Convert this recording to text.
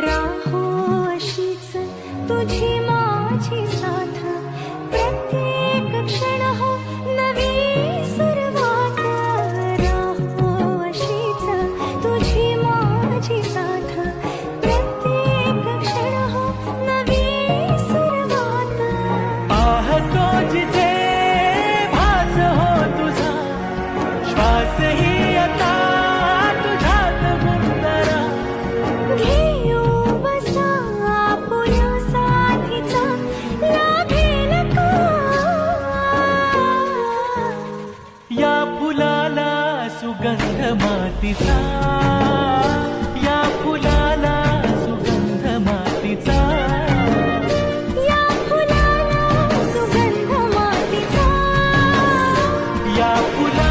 राहो तुझी माझी साथ. प्रत्येक क्षण तुझी माझी साथ. प्रत्येक क्षण हो नवी सुरुवात. पाहतो या फुलाला सुगंध मातीचा. या फुलाला सुगंध मातीचा. या फुलाला सुगंध मातीचा. या फुला